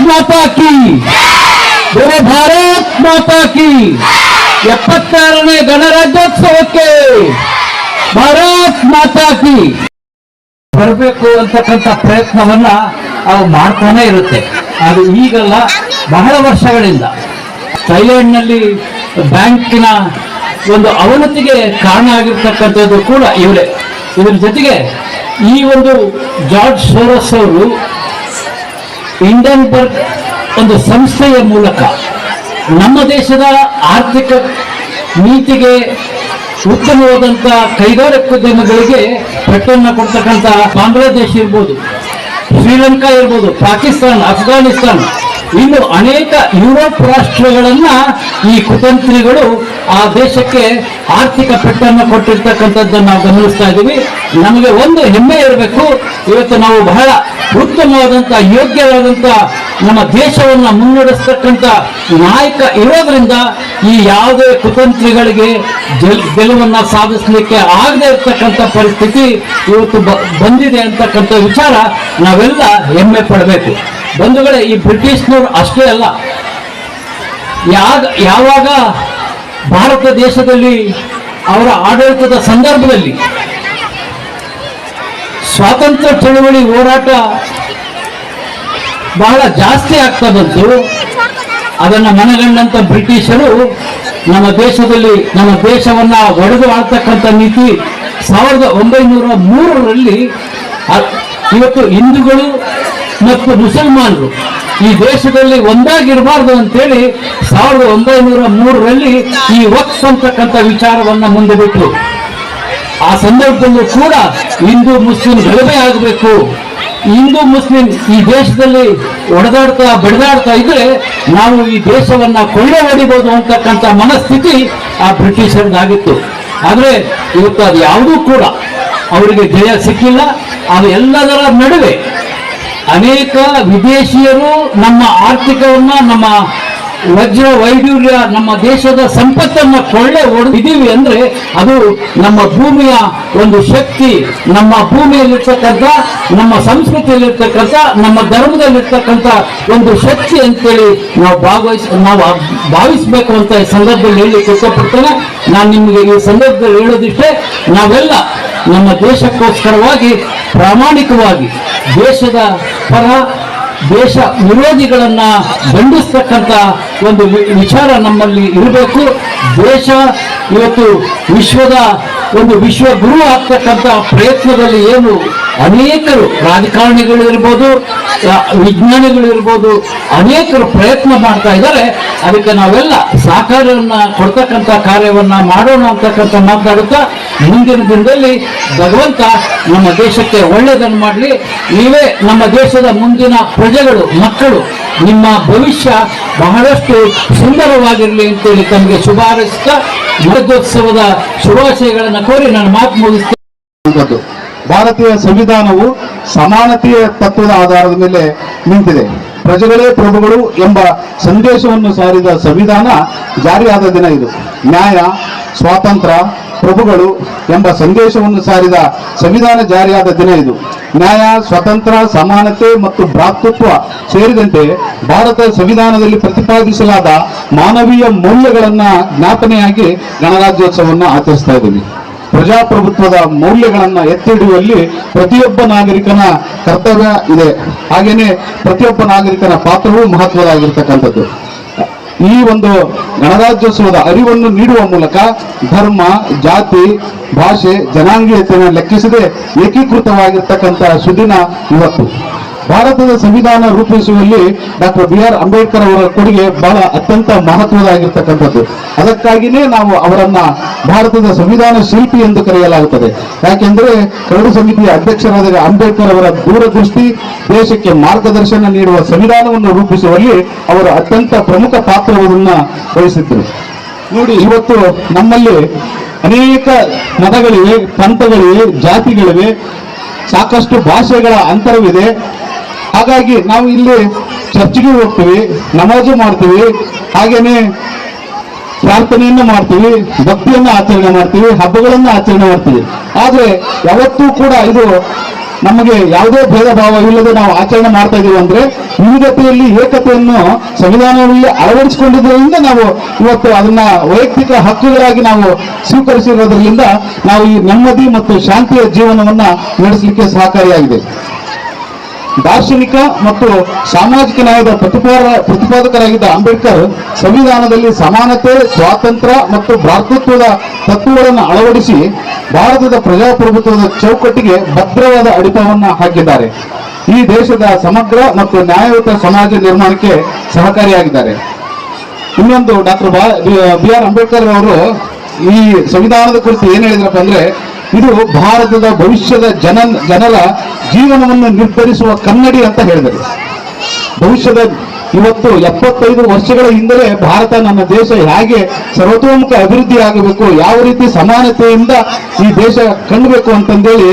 ಮಾತಾ ಕಿ. ಬೇರೆ ಭಾರತ್ ಮಾತಾ ಕಿ. ಎಪ್ಪತ್ತಾರನೇ ಗಣರಾಜ್ಯೋತ್ಸವಕ್ಕೆ ಭಾರತ್ ಮಾತಾ ಕಿ. ಬರಬೇಕು ಅಂತಕ್ಕಂಥ ಪ್ರಯತ್ನವನ್ನ ಅವು ಮಾಡ್ತಾನೆ ಇರುತ್ತೆ. ಅದು ಈಗಲ್ಲ ಬಹಳ ವರ್ಷಗಳಿಂದ. ಥೈಲ್ಯಾಂಡ್ನಲ್ಲಿ ಬ್ಯಾಂಕಿನ ಒಂದು ಅವನತಿಗೆ ಕಾರಣ ಆಗಿರ್ತಕ್ಕಂಥದ್ದು ಕೂಡ ಇವರೇ. ಇದ್ರ ಜೊತೆಗೆ ಈ ಒಂದು ಜಾರ್ಜ್ ಸೋರಸ್ ಅವರು ಇಂಡನ್ಬರ್ಗ್ ಒಂದು ಸಂಸ್ಥೆಯ ಮೂಲಕ ನಮ್ಮ ದೇಶದ ಆರ್ಥಿಕ ನೀತಿಗೆ ಉತ್ತಮವಾದಂಥ ಕೈಗಾರಿಕೋದ್ಯಮಗಳಿಗೆ ಪೆಟ್ಟನ್ನು ಕೊಡ್ತಕ್ಕಂಥ ಬಾಂಗ್ಲಾದೇಶ ಇರ್ಬೋದು, ಶ್ರೀಲಂಕಾ ಇರ್ಬೋದು, ಪಾಕಿಸ್ತಾನ, ಅಫ್ಘಾನಿಸ್ತಾನ, ಇನ್ನು ಅನೇಕ ಯುರೋಪ್ ರಾಷ್ಟ್ರಗಳನ್ನ ಈ ಕುತಂತ್ರಿಗಳು ಆ ದೇಶಕ್ಕೆ ಆರ್ಥಿಕ ಪೆಟ್ಟನ್ನು ಕೊಟ್ಟಿರ್ತಕ್ಕಂಥದ್ದನ್ನು ನಾವು ಗಮನಿಸ್ತಾ ಇದ್ದೀವಿ. ನಮಗೆ ಒಂದು ಹೆಮ್ಮೆ ಇರಬೇಕು. ಇವತ್ತು ನಾವು ಬಹಳ ಉತ್ತಮವಾದಂಥ ಯೋಗ್ಯವಾದಂಥ ನಮ್ಮ ದೇಶವನ್ನ ಮುನ್ನಡೆಸ್ತಕ್ಕಂಥ ನಾಯಕ ಇರೋದ್ರಿಂದ ಈ ಯಾವುದೇ ಕುತಂತ್ರಿಗಳಿಗೆ ಗೆಲ್- ಗೆಲುವನ್ನ ಸಾಧಿಸಲಿಕ್ಕೆ ಆಗದೆ ಇರ್ತಕ್ಕಂಥ ಪರಿಸ್ಥಿತಿ ಇವತ್ತು ಬಂದಿದೆ ಅಂತಕ್ಕಂಥ ವಿಚಾರ ನಾವೆಲ್ಲ ಹೆಮ್ಮೆ ಪಡಬೇಕು. ಬಂಧುಗಳೇ, ಈ ಬ್ರಿಟಿಷ್ನವರು ಅಷ್ಟೇ ಅಲ್ಲ. ಯಾಗ, ಯಾವಾಗ ಭಾರತ ದೇಶದಲ್ಲಿ ಅವರ ಆಡಳಿತದ ಸಂದರ್ಭದಲ್ಲಿ ಸ್ವಾತಂತ್ರ್ಯ ಚಳವಳಿ ಹೋರಾಟ ಬಹಳ ಜಾಸ್ತಿ ಆಗ್ತಾ ಬಂತು ಅದನ್ನ ಮನಗಂಡಂತ ಬ್ರಿಟಿಷರು ನಮ್ಮ ದೇಶದಲ್ಲಿ ನಮ್ಮ ದೇಶವನ್ನ ಒಡೆದು ಆಳ್ತಕ್ಕಂಥ ನೀತಿ ಸಾವಿರದ ಒಂಬೈನೂರ ಮೂರರಲ್ಲಿ ಇವತ್ತು ಹಿಂದೂಗಳು ಮತ್ತು ಮುಸಲ್ಮಾನರು ಈ ದೇಶದಲ್ಲಿ ಒಂದಾಗಿರಬಾರ್ದು ಅಂತೇಳಿ ಸಾವಿರದ ಒಂಬೈನೂರ ಮೂರರಲ್ಲಿ ಈ ವಕ್ಸ್ ಅಂತಕ್ಕಂಥ ವಿಚಾರವನ್ನ ಮುಂದೆ ಬಿಟ್ಟರು ಆ ಸಂದರ್ಭದಲ್ಲೂ ಕೂಡ ಹಿಂದೂ, ಮುಸ್ಲಿಂ ಗಲಭೆ ಆಗಬೇಕು. ಹಿಂದೂ, ಮುಸ್ಲಿಂ ಈ ದೇಶದಲ್ಲಿ ಒಡೆದಾಡ್ತಾ, ಬಡಿದಾಡ್ತಾ ಇದ್ರೆ ನಾವು ಈ ದೇಶವನ್ನ ಕೊಳ್ಳೆ ಹೊಡಿಬಹುದು ಅಂತಕ್ಕಂಥ ಮನಸ್ಥಿತಿ ಆ ಬ್ರಿಟಿಷರ್ದಾಗಿತ್ತು. ಆದರೆ ಇವತ್ತು ಅದು ಯಾವುದೂ ಕೂಡ ಅವರಿಗೆ ಜಯ ಸಿಕ್ಕಿಲ್ಲ. ಅದು ಎಲ್ಲದರ ನಡುವೆ ಅನೇಕ ವಿದೇಶಿಯರು ನಮ್ಮ ಆರ್ಥಿಕವನ್ನ, ನಮ್ಮ ವಜ್ರ ವೈಡೂರ್ಯ ನಮ್ಮ ದೇಶದ ಸಂಪತ್ತನ್ನು ಕೊಳ್ಳೆ ಹೊಡೆದಿದ್ದೀವಿ ಅಂದ್ರೆ ಅದು ನಮ್ಮ ಭೂಮಿಯ ಒಂದು ಶಕ್ತಿ, ನಮ್ಮ ಭೂಮಿಯಲ್ಲಿರ್ತಕ್ಕಂಥ, ನಮ್ಮ ಸಂಸ್ಕೃತಿಯಲ್ಲಿರ್ತಕ್ಕಂಥ, ನಮ್ಮ ಧರ್ಮದಲ್ಲಿರ್ತಕ್ಕಂಥ ಒಂದು ಶಕ್ತಿ ಅಂತೇಳಿ ನಾವು ಭಾಗವಹಿಸ್, ನಾವು ಭಾವಿಸಬೇಕು ಅಂತ ಈ ಸಂದರ್ಭದಲ್ಲಿ ಹೇಳಲಿಕ್ಕೆ ಇಷ್ಟಪಡ್ತೇನೆ. ನಾನು ನಿಮಗೆ ಈ ಸಂದರ್ಭದಲ್ಲಿ ಹೇಳೋದಿಷ್ಟೇ, ನಾವೆಲ್ಲ ನಮ್ಮ ದೇಶಕ್ಕೋಸ್ಕರವಾಗಿ ಪ್ರಾಮಾಣಿಕವಾಗಿ ದೇಶದ ಪರ ದೇಶ ವಿರೋಧಿಗಳನ್ನ ಖಂಡಿಸ್ತಕ್ಕಂಥ ಒಂದು ವಿಚಾರ ನಮ್ಮಲ್ಲಿ ಇರಬೇಕು. ದೇಶ ಇವತ್ತು ವಿಶ್ವದ ಒಂದು ವಿಶ್ವ ಗುರು ಆಗ್ತಕ್ಕಂಥ ಪ್ರಯತ್ನದಲ್ಲಿ ಏನು ಅನೇಕರು ರಾಜಕಾರಣಿಗಳು ಇರ್ಬೋದು ವಿಜ್ಞಾನಿಗಳು ಇರ್ಬೋದು ಅನೇಕರು ಪ್ರಯತ್ನ ಮಾಡ್ತಾ ಇದ್ದಾರೆ. ಅದಕ್ಕೆ ನಾವೆಲ್ಲ ಸಹಕಾರವನ್ನ ಕೊಡ್ತಕ್ಕಂಥ ಕಾರ್ಯವನ್ನ ಮಾಡೋಣ ಅಂತಕ್ಕಂಥ ಮಾತಾಡುತ್ತಾ ಮುಂದಿನ ದಿನದಲ್ಲಿ ಭಗವಂತ ನಮ್ಮ ದೇಶಕ್ಕೆ ಒಳ್ಳೆಯದನ್ನು ಮಾಡಲಿ. ನೀವೇ ನಮ್ಮ ದೇಶದ ಮುಂದಿನ ಪ್ರಜೆಗಳು, ಮಕ್ಕಳು, ನಿಮ್ಮ ಭವಿಷ್ಯ ಬಹಳಷ್ಟು ಸುಂದರವಾಗಿರಲಿ ಅಂತೇಳಿ ತಮಗೆ ಶುಭ ಹಾರೈಸ್ತಾ ಮಹೋತ್ಸವದ ಶುಭಾಶಯಗಳನ್ನು ಕೋರಿ ನಾನು ಮಾತು ಮುಗಿಸ್ತೇನೆ. ಭಾರತೀಯ ಸಂವಿಧಾನವು ಸಮಾನತೆಯ ತತ್ವದ ಆಧಾರದ ಮೇಲೆ ನಿಂತಿದೆ. ಪ್ರಜೆಗಳೇ ಪ್ರಭುಗಳು ಎಂಬ ಸಂದೇಶವನ್ನು ಸಾರಿದ ಸಂವಿಧಾನ ಜಾರಿಯಾದ ದಿನ ಇದು. ನ್ಯಾಯ, ಸ್ವಾತಂತ್ರ್ಯ, ಪ್ರಭುಗಳು ಎಂಬ ಸಂದೇಶವನ್ನು ಸಾರಿದ ಸಂವಿಧಾನ ಜಾರಿಯಾದ ದಿನ ಇದು. ನ್ಯಾಯ ಸ್ವತಂತ್ರ ಸಮಾನತೆ ಮತ್ತು ಭ್ರಾತೃತ್ವ ಸೇರಿದಂತೆ ಭಾರತ ಸಂವಿಧಾನದಲ್ಲಿ ಪ್ರತಿಪಾದಿಸಲಾದ ಮಾನವೀಯ ಮೌಲ್ಯಗಳನ್ನ ಜ್ಞಾಪನೆಯಾಗಿ ಗಣರಾಜ್ಯೋತ್ಸವವನ್ನು ಆಚರಿಸ್ತಾ ಇದ್ದೀವಿ. ಪ್ರಜಾಪ್ರಭುತ್ವದ ಮೌಲ್ಯಗಳನ್ನ ಎತ್ತಿ ಹಿಡಿಯುವಲ್ಲಿ ಪ್ರತಿಯೊಬ್ಬ ನಾಗರಿಕನ ಕರ್ತವ್ಯ ಇದೆ. ಹಾಗೇನೆ ಪ್ರತಿಯೊಬ್ಬ ನಾಗರಿಕನ ಪಾತ್ರವೂ ಮಹತ್ವದಾಗಿರ್ತಕ್ಕಂಥದ್ದು ಈ ಒಂದು ಗಣರಾಜ್ಯೋತ್ಸವದ ಅರಿವನ್ನು ನೀಡುವ ಮೂಲಕ ಧರ್ಮ, ಜಾತಿ, ಭಾಷೆ, ಜನಾಂಗೀಯತೆಯನ್ನು ಲೆಕ್ಕಿಸದೆ ಏಕೀಕೃತವಾಗಿರ್ತಕ್ಕಂಥ ಸುದಿನ ಇವತ್ತು. ಭಾರತದ ಸಂವಿಧಾನ ರೂಪಿಸುವಲ್ಲಿ ಡಾಕ್ಟರ್ ಬಿ ಆರ್ ಅಂಬೇಡ್ಕರ್ ಅವರ ಕೊಡುಗೆ ಬಹಳ ಅತ್ಯಂತ ಮಹತ್ವದಾಗಿರ್ತಕ್ಕಂಥದ್ದು. ಅದಕ್ಕಾಗಿಯೇ ನಾವು ಅವರನ್ನ ಭಾರತದ ಸಂವಿಧಾನ ಶಿಲ್ಪಿ ಎಂದು ಕರೆಯಲಾಗುತ್ತದೆ. ಯಾಕೆಂದ್ರೆ ಕರಡು ಸಮಿತಿಯ ಅಧ್ಯಕ್ಷರಾದ ಅಂಬೇಡ್ಕರ್ ಅವರ ದೂರದೃಷ್ಟಿ, ದೇಶಕ್ಕೆ ಮಾರ್ಗದರ್ಶನ ನೀಡುವ ಸಂವಿಧಾನವನ್ನು ರೂಪಿಸುವಲ್ಲಿ ಅವರು ಅತ್ಯಂತ ಪ್ರಮುಖ ಪಾತ್ರವನ್ನ ವಹಿಸಿದ್ದರು. ನೋಡಿ, ಇವತ್ತು ನಮ್ಮಲ್ಲಿ ಅನೇಕ ಮತಗಳಿವೆ, ಪಂಥಗಳಿವೆ, ಜಾತಿಗಳಿವೆ, ಸಾಕಷ್ಟು ಭಾಷೆಗಳ ಅಂತರವಿದೆ. ಹಾಗಾಗಿ ನಾವು ಇಲ್ಲಿ ಚರ್ಚ್ಗೆ ಹೋಗ್ತೀವಿ, ನಮಾಜು ಮಾಡ್ತೀವಿ ಹಾಗೇನೆ ಪ್ರಾರ್ಥನೆಯನ್ನು ಮಾಡ್ತೀವಿ, ಭಕ್ತಿಯನ್ನು ಆಚರಣೆ ಮಾಡ್ತೀವಿ, ಹಬ್ಬಗಳನ್ನು ಆಚರಣೆ ಮಾಡ್ತೀವಿ. ಆದರೆ ಯಾವತ್ತೂ ಕೂಡ ಇದು ನಮಗೆ ಯಾವುದೇ ಭೇದ ಭಾವ ಇಲ್ಲದೆ ನಾವು ಆಚರಣೆ ಮಾಡ್ತಾ ಇದ್ದೀವಿ ಅಂದ್ರೆ ವಿವಿಧತೆಯಲ್ಲಿ ಏಕತೆಯನ್ನು ಸಂವಿಧಾನದಲ್ಲಿ ಅಳವಡಿಸಿಕೊಂಡಿದ್ದರಿಂದ ನಾವು ಇವತ್ತು ಅದನ್ನ ವೈಯಕ್ತಿಕ ಹಕ್ಕುಗಳಾಗಿ ನಾವು ಸ್ವೀಕರಿಸಿರೋದ್ರಿಂದ ನಾವು ಈ ನೆಮ್ಮದಿ ಮತ್ತು ಶಾಂತಿಯ ಜೀವನವನ್ನ ನಡೆಸಲಿಕ್ಕೆ ಸಹಕಾರಿಯಾಗಿದೆ. ದಾರ್ಶನಿಕ ಮತ್ತು ಸಾಮಾಜಿಕ ನ್ಯಾಯದ ಪ್ರತಿಪಾದ, ಪ್ರತಿಪಾದಕರಾಗಿದ್ದ ಅಂಬೇಡ್ಕರ್ ಸಂವಿಧಾನದಲ್ಲಿ ಸಮಾನತೆ, ಸ್ವಾತಂತ್ರ್ಯ ಮತ್ತು ಭ್ರಾತೃತ್ವದ ತತ್ವಗಳನ್ನು ಅಳವಡಿಸಿ ಭಾರತದ ಪ್ರಜಾಪ್ರಭುತ್ವದ ಚೌಕಟ್ಟಿಗೆ ಭದ್ರವಾದ ಅಡಿಪಾಯವನ್ನು ಹಾಕಿದ್ದಾರೆ. ಈ ದೇಶದ ಸಮಗ್ರ ಮತ್ತು ನ್ಯಾಯಯುತ ಸಮಾಜ ನಿರ್ಮಾಣಕ್ಕೆ ಸಹಕಾರಿಯಾಗಿದ್ದಾರೆ. ಇನ್ನೊಂದು ಡಾಕ್ಟರ್ ಬಿ ಆರ್ ಅಂಬೇಡ್ಕರ್ ಅವರು ಈ ಸಂವಿಧಾನದ ಕುರಿತು ಏನು ಹೇಳಿದ್ರಪ್ಪ ಅಂದ್ರೆ, ಇದು ಭಾರತದ ಭವಿಷ್ಯದ ಜನ ಜನರ ಜೀವನವನ್ನು ನಿರ್ಧರಿಸುವ ಕನ್ನಡಿ ಅಂತ ಹೇಳಿದರು. ಭವಿಷ್ಯದ ಇವತ್ತು ಎಪ್ಪತ್ತೈದು ವರ್ಷಗಳ ಹಿಂದಲೇ ಭಾರತ ನಮ್ಮ ದೇಶ ಹೇಗೆ ಸರ್ವತೋಮುಖ ಅಭಿವೃದ್ಧಿ ಆಗಬೇಕು ಯಾವ ರೀತಿ ಸಮಾನತೆಯಿಂದ ಈ ದೇಶ ಕಂಡಬೇಕು ಅಂತಂದೇಳಿ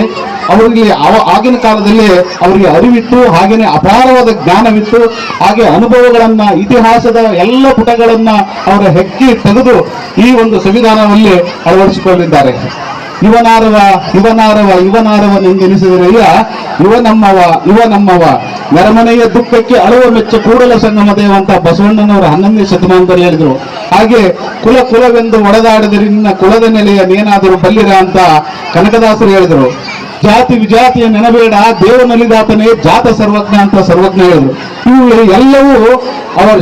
ಅವರಿಗೆ ಅವ ಆಗಿನ ಕಾಲದಲ್ಲಿ ಅವರಿಗೆ ಅರಿವಿತ್ತು ಹಾಗೇನೆ ಅಪಾರವಾದ ಜ್ಞಾನವಿತ್ತು, ಹಾಗೆ ಅನುಭವಗಳನ್ನ, ಇತಿಹಾಸದ ಎಲ್ಲ ಪುಟಗಳನ್ನ ಅವರ ಹೆಕ್ಕಿ ತೆಗೆದು ಈ ಒಂದು ಸಂವಿಧಾನದಲ್ಲಿ ಅಳವಡಿಸಿಕೊಂಡಿದ್ದಾರೆ. ಇವನಾರವ ಇವನಾರವ ಇವನಾರವನೆಂದೆನಿಸಿದರಯ್ಯ ಇವ ನಮ್ಮವ ಇವ ನಮ್ಮವ ನರಮನೆಯ ದುಃಖಕ್ಕೆ ಅಳುವ ಮೆಚ್ಚ ಕೂಡಲ ಸಂಗಮ ದೇವ ಅಂತ ಬಸವಣ್ಣನವರು ಹನ್ನೊಂದನೇ ಶತಮಾನದಲ್ಲಿ ಹೇಳಿದ್ರು. ಹಾಗೆ ಕುಲ ಕುಲವೆಂದು ಒಡೆದಾಡಿದರೆ ನಿನ್ನ ಕುಲದ ನೆಲೆಯ ನೇನಾದರೂ ಬಲ್ಲಿರ ಅಂತ ಕನಕದಾಸರು ಹೇಳಿದರು. ಜಾತಿ ವಿಜಾತಿಯ ನೆನಬೇಡ ದೇವನಲಿದಾತನೇ ಜಾತ ಸರ್ವಜ್ಞ ಅಂತ ಸರ್ವಜ್ಞ ಹೇಳಿದ್ರು ಇವು ಎಲ್ಲವೂ ಅವರ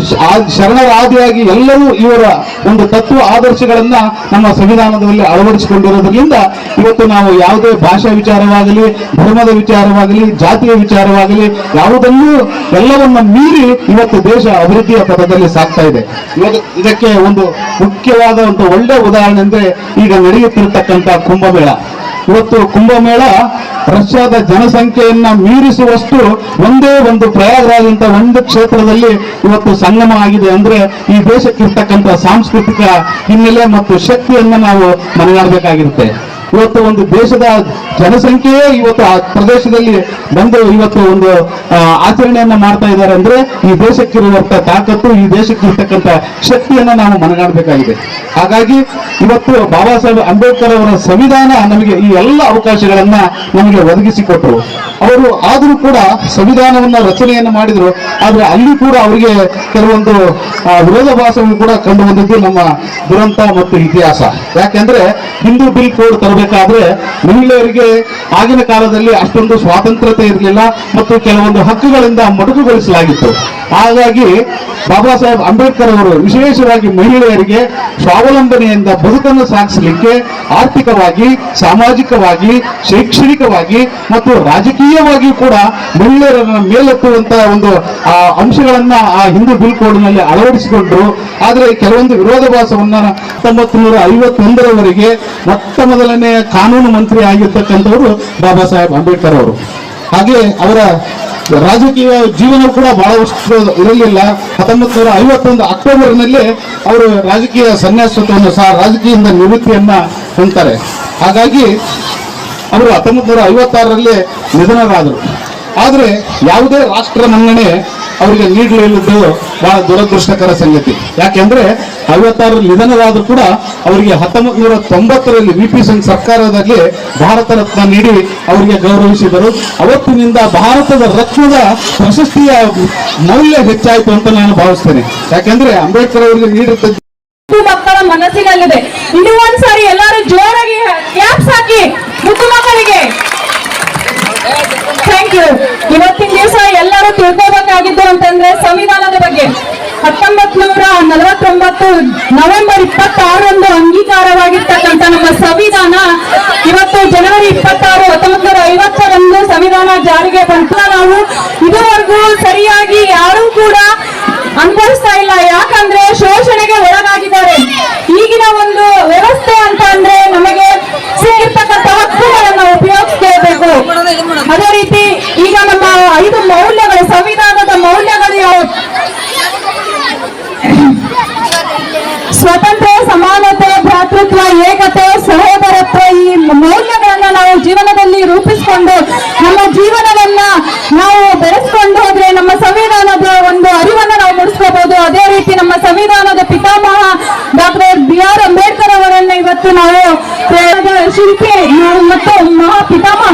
ಶರಣರಾದಿಯಾಗಿ ಎಲ್ಲವೂ ಇವರ ಒಂದು ತತ್ವ ಆದರ್ಶಗಳನ್ನ ನಮ್ಮ ಸಂವಿಧಾನದಲ್ಲಿ ಅಳವಡಿಸಿಕೊಂಡಿರೋದ್ರಿಂದ ಇವತ್ತು ನಾವು ಯಾವುದೇ ಭಾಷಾ ವಿಚಾರವಾಗಲಿ, ಧರ್ಮದ ವಿಚಾರವಾಗಲಿ, ಜಾತಿಯ ವಿಚಾರವಾಗಲಿ, ಯಾವುದನ್ನೂ ಎಲ್ಲವನ್ನ ಮೀರಿ ಇವತ್ತು ದೇಶ ಅಭಿವೃದ್ಧಿಯ ಪಥದಲ್ಲಿ ಸಾಗ್ತಾ ಇದೆ. ಇದಕ್ಕೆ ಒಂದು ಮುಖ್ಯವಾದ ಒಂದು ಒಳ್ಳೆ ಉದಾಹರಣೆ ಅಂದ್ರೆ ಈಗ ನಡೆಯುತ್ತಿರತಕ್ಕಂಥ ಕುಂಭಮೇಳ. ಇವತ್ತು ಕುಂಭಮೇಳ ರಷ್ಯಾದ ಜನಸಂಖ್ಯೆಯನ್ನ ಮೀರಿಸುವಷ್ಟು ಒಂದೇ ಒಂದು ಪ್ರಯಾಗರಾಜ್ ಅಂತ ಒಂದು ಕ್ಷೇತ್ರದಲ್ಲಿ ಇವತ್ತು ಸಂಗಮ ಆಗಿದೆ ಅಂದ್ರೆ ಈ ದೇಶಕ್ಕಿರ್ತಕ್ಕಂಥ ಸಾಂಸ್ಕೃತಿಕ ಹಿನ್ನೆಲೆ ಮತ್ತು ಶಕ್ತಿಯನ್ನ ನಾವು ಮನಗಾಡಬೇಕಾಗಿರುತ್ತೆ. ಇವತ್ತು ಒಂದು ದೇಶದ ಜನಸಂಖ್ಯೆಯೇ ಇವತ್ತು ಆ ಪ್ರದೇಶದಲ್ಲಿ ಬಂದು ಇವತ್ತು ಒಂದು ಆಚರಣೆಯನ್ನ ಮಾಡ್ತಾ ಇದ್ದಾರೆ ಅಂದ್ರೆ ಈ ದೇಶಕ್ಕಿರುವಂತ ತಾಕತ್ತು, ಈ ದೇಶಕ್ಕಿರ್ತಕ್ಕಂಥ ಶಕ್ತಿಯನ್ನ ನಾವು ಮನಗಾಣಬೇಕಾಗಿದೆ. ಹಾಗಾಗಿ ಇವತ್ತು ಬಾಬಾ ಸಾಹೇಬ್ ಅಂಬೇಡ್ಕರ್ ಅವರ ಸಂವಿಧಾನ ನಮಗೆ ಈ ಎಲ್ಲ ಅವಕಾಶಗಳನ್ನ ನಮಗೆ ಒದಗಿಸಿಕೊಟ್ರು. ಅವರು ಆದರೂ ಕೂಡ ಸಂವಿಧಾನವನ್ನ ರಚನೆಯನ್ನ ಮಾಡಿದ್ರು. ಆದ್ರೆ ಅಲ್ಲಿ ಕೂಡ ಅವರಿಗೆ ಕೆಲವೊಂದು ವಿರೋಧ ವಿರೋಧಾಭಾಸಗಳು ಕೂಡ ಕಂಡು ಬಂದಿದ್ದು ನಮ್ಮ ದುರಂತ ಮತ್ತು ಇತಿಹಾಸ. ಯಾಕೆಂದ್ರೆ ಹಿಂದೂ ಬಿಲ್ ಕೋಡ್ ತರಬೇಕಾದ್ರೆ ಮಹಿಳೆಯರಿಗೆ ಆಗಿನ ಕಾಲದಲ್ಲಿ ಅಷ್ಟೊಂದು ಸ್ವಾತಂತ್ರ್ಯತೆ ಇರಲಿಲ್ಲ ಮತ್ತು ಕೆಲವೊಂದು ಹಕ್ಕುಗಳಿಂದ ಮೊಟಕುಗೊಳಿಸಲಾಗಿತ್ತು. ಹಾಗಾಗಿ ಬಾಬಾ ಸಾಹೇಬ್ ಅಂಬೇಡ್ಕರ್ ಅವರು ವಿಶೇಷವಾಗಿ ಮಹಿಳೆಯರಿಗೆ ಸ್ವಾವಲಂಬನೆಯಿಂದ ಬದುಕನ್ನು ಸಾಗಿಸಲಿಕ್ಕೆ ಆರ್ಥಿಕವಾಗಿ, ಸಾಮಾಜಿಕವಾಗಿ, ಶೈಕ್ಷಣಿಕವಾಗಿ ಮತ್ತು ರಾಜಕೀಯವಾಗಿ ಕೂಡ ಮಹಿಳೆಯರನ್ನು ಮೇಲೆತ್ತುವಂತಹ ಒಂದು, ಆ, ಅಂಶಗಳನ್ನ ಆ ಹಿಂದೂ ಬಿಲ್ ಕೋಡ್ನಲ್ಲಿ ಅಳವಡಿಸಿಕೊಂಡ್ರು. ಆದರೆ ಕೆಲವೊಂದು ವಿರೋಧಾಭಾಸವನ್ನ ಹತ್ತೊಂಬತ್ತು ನೂರ ಐವತ್ತೊಂದರವರೆಗೆ ಮೊತ್ತ ಮೊದಲನೇ ಕಾನೂನು ಮಂತ್ರಿ ಆಗಿರ್ತಕ್ಕಂಥವರು ಬಾಬಾ ಸಾಹೇಬ್ ಅಂಬೇಡ್ಕರ್ ಅವರು. ಹಾಗೆ ಅವರ ರಾಜಕೀಯ ಜೀವನ ಕೂಡ ಬಹಳ ವರ್ಷ ಇರಲಿಲ್ಲ. ಹತ್ತೊಂಬತ್ತು ನೂರ ಐವತ್ತೊಂದು ಅಕ್ಟೋಬರ್ನಲ್ಲಿ ಅವರು ರಾಜಕೀಯ ಸನ್ಯಾಸತ್ವವನ್ನು ಸಹ ರಾಜಕೀಯದಿಂದ ನಿವೃತ್ತಿಯನ್ನ ಹೊಂದ್ತಾರೆ. ಹಾಗಾಗಿ ಅವರು ಹತ್ತೊಂಬತ್ತು ನೂರ ಐವತ್ತಾರರಲ್ಲಿ ನಿಧನರಾದರು. ಆದರೆ ಯಾವುದೇ ರಾಷ್ಟ್ರ ಮನ್ನಣೆ ಅವರಿಗೆ ನೀಡಲಿಲ್ಲದ್ದು ಬಹಳ ದುರದೃಷ್ಟಕರ ಸಂಗತಿ. ಯಾಕೆಂದ್ರೆ ಐವತ್ತಾರು ನಿಧನರಾದರೂ ಕೂಡ ಅವರಿಗೆ ಹತ್ತೊಂಬತ್ತು ನೂರ ತೊಂಬತ್ತರಲ್ಲಿ ವಿ ಪಿ ಸಿಂಗ್ ಸರ್ಕಾರದಲ್ಲಿ ಭಾರತ ರತ್ನ ನೀಡಿ ಅವರಿಗೆ ಗೌರವಿಸಿದರು. ಅವತ್ತಿನಿಂದ ಭಾರತದ ರತ್ನದ ಪ್ರಶಸ್ತಿಯ ಮೌಲ್ಯ ಹೆಚ್ಚಾಯಿತು ಅಂತ ನಾನು ಭಾವಿಸ್ತೇನೆ. ಯಾಕೆಂದ್ರೆ ಅಂಬೇಡ್ಕರ್ ಅವರಿಗೆ ನೀಡಿರ್ತಕ್ಕಂಥ ಮಕ್ಕಳ ಮನಸ್ಸಿನಲ್ಲಿದೆ. ಇನ್ನು ಒಂದ್ಸಾರಿ ಎಲ್ಲರೂ ಜೋರಾಗಿ ಕ್ಯಾಪ್ಸ್ ಹಾಕಿ ಮುದ್ದು ಮಕ್ಕಳಿಗೆ. ಥ್ಯಾಂಕ್ ಯು ಇವತ್ತಿನ ದಿವಸ ಎಲ್ಲರೂ ತಿಳ್ಕೋಬೇಕಾಗಿದ್ದು ಅಂತಂದ್ರೆ ಸಂವಿಧಾನದ ಬಗ್ಗೆ. ಹತ್ತೊಂಬತ್ ನೂರ ನಲವತ್ತೊಂಬತ್ತು ನವೆಂಬರ್ ಇಪ್ಪತ್ತಾರರಂದು ಅಂಗೀಕಾರವಾಗಿರ್ತಕ್ಕಂಥ ನಮ್ಮ ಸಂವಿಧಾನ, ಇವತ್ತು ಜನವರಿ ಇಪ್ಪತ್ತಾರು ಹತ್ತೊಂಬತ್ ನೂರ ಐವತ್ತರಂದು ಸಂವಿಧಾನ ಜಾರಿಗೆ ಬಂತು. ಅದೇ ರೀತಿ ಈಗ ನಮ್ಮ ಐದು ಮೌಲ್ಯಗಳು, ಸಂವಿಧಾನದ ಮೌಲ್ಯಗಳು ಯಾವ ಸ್ವತಂತ್ರ, ಸಮಾನತೆ, ಭ್ರಾತೃತ್ವ, ಏಕತೆ, ಸಹೋದರತ್ವ ಈ ಮೌಲ್ಯಗಳನ್ನ ನಾವು ಜೀವನದಲ್ಲಿ ರೂಪಿಸಿಕೊಂಡು ನಮ್ಮ ಜೀವನವನ್ನ ನಾವು ಬೆಳೆಸ್ಕೊಂಡು ಹೋದ್ರೆ ನಮ್ಮ ಸಂವಿಧಾನದ ಒಂದು ಅರಿವನ್ನ ನಾವು ಮೂಡಿಸ್ಕೋಬಹುದು. ಅದೇ ರೀತಿ ನಮ್ಮ ಸಂವಿಧಾನದ ಪಿತಾಮಹ ಡಾಕ್ಟರ್ ಬಿ ಆರ್ ಅಂಬೇಡ್ಕರ್ ಅವರನ್ನ ಇವತ್ತು ನಾವು ಶಿಲ್ಪಿ ಮತ್ತು ಮಹಾ ಪಿತಾಮಹ